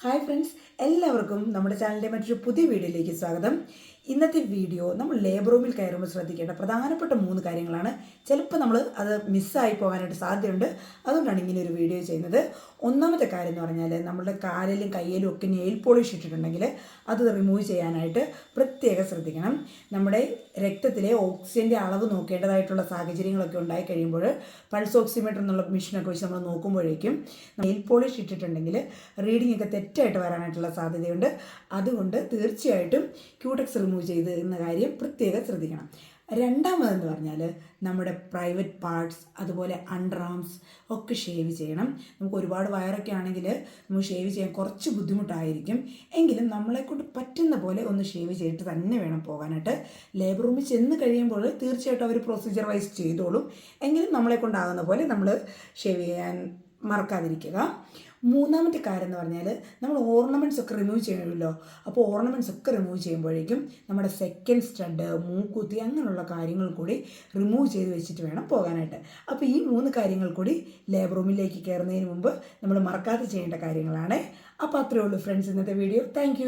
Hi friends എല്ലാവർക്കും നമ്മുടെ ചാനലിന്റെ മറ്റൊരു പുതിയ വീഡിയോയിലേക്ക് സ്വാഗതം. ഇന്നത്തെ വീഡിയോ നമ്മൾ ലേബർ റൂമിൽ കയറുമ്പോൾ ശ്രദ്ധിക്കേണ്ട പ്രധാനപ്പെട്ട മൂന്ന് കാര്യങ്ങളാണ്. ചിലപ്പോൾ നമ്മൾ അത് മിസ്സായി പോകാനായിട്ട് സാധ്യതയുണ്ട്. അതുകൊണ്ടാണ് ഇങ്ങനെ ഒരു വീഡിയോ ചെയ്യുന്നത്. ഒന്നാമത്തെ കാര്യം എന്ന് പറഞ്ഞാൽ നമ്മുടെ കാലിലും കയ്യിലും ഒക്കെ നെയിൽ പോളിഷ് ഇട്ടിട്ടുണ്ടെങ്കിൽ അത് റിമൂവ് ചെയ്യാനായിട്ട് പ്രത്യേകം ശ്രദ്ധിക്കണം. നമ്മുടെ രക്തത്തിലെ ഓക്സിജന്റെ അളവ് നോക്കേണ്ടതായിട്ടുള്ള സാഹചര്യങ്ങളൊക്കെ ഉണ്ടായി കഴിയുമ്പോൾ പൾസ് ഓക്സിമീറ്റർ എന്നുള്ള മെഷീനൊക്കെ വെച്ച് നമ്മൾ നോക്കുമ്പോഴേക്കും നെയിൽ പോളിഷ് ഇട്ടിട്ടുണ്ടെങ്കിൽ റീഡിംഗ് ഒക്കെ തെറ്റായിട്ട് വരാനായിട്ടുള്ള സാധ്യതയുണ്ട്. അതുകൊണ്ട് തീർച്ചയായിട്ടും ക്യൂടെക്സ് റിമൂവ് ചെയ്ത് എന്ന കാര്യം പ്രത്യേകം ശ്രദ്ധിക്കണം. രണ്ടാമതെന്ന് പറഞ്ഞാൽ നമ്മുടെ പ്രൈവറ്റ് പാർട്സ് അതുപോലെ അണ്ടർ ആംസ് ഒക്കെ ഷേവ് ചെയ്യണം. നമുക്ക് ഒരുപാട് വയറൊക്കെ ആണെങ്കിൽ നമുക്ക് ഷേവ് ചെയ്യാൻ കുറച്ച് ബുദ്ധിമുട്ടായിരിക്കും. എങ്കിലും നമ്മളെക്കൊണ്ട് പറ്റുന്ന പോലെ ഒന്ന് ഷേവ് ചെയ്തിട്ട് തന്നെ വേണം പോകാനായിട്ട്. ലേബർ റൂമിൽ ചെന്ന് കഴിയുമ്പോൾ തീർച്ചയായിട്ടും അവർ പ്രൊസീജിയർ വൈസ് ചെയ്തോളും. എങ്കിലും നമ്മളെ കൊണ്ടാകുന്ന പോലെ നമ്മൾ ഷേവ് ചെയ്യാൻ മറക്കാതിരിക്കുക. മൂന്നാമത്തെ കാര്യം എന്ന് പറഞ്ഞാൽ നമ്മൾ ഓർണമെന്റ്സ് ഒക്കെ റിമൂവ് ചെയ്യണമല്ലോ. അപ്പോൾ ഓർണമെന്റ്സ് ഒക്കെ റിമൂവ് ചെയ്യുമ്പോഴേക്കും നമ്മുടെ സെക്കൻഡ് സ്റ്റഡ് മൂക്കുത്തി അങ്ങനെയുള്ള കാര്യങ്ങൾ കൂടി റിമൂവ് ചെയ്ത് വെച്ചിട്ട് വേണം പോകാനായിട്ട്. അപ്പോൾ ഈ മൂന്ന് കാര്യങ്ങൾ കൂടി ലേബർ റൂമിലേക്ക് കയറുന്നതിന് മുമ്പ് നമ്മൾ മറക്കാതെ ചെയ്യേണ്ട കാര്യങ്ങളാണ്. അപ്പോൾ അത്രയേ ഉള്ളൂ ഫ്രണ്ട്സ് ഇന്നത്തെ വീഡിയോ താങ്ക്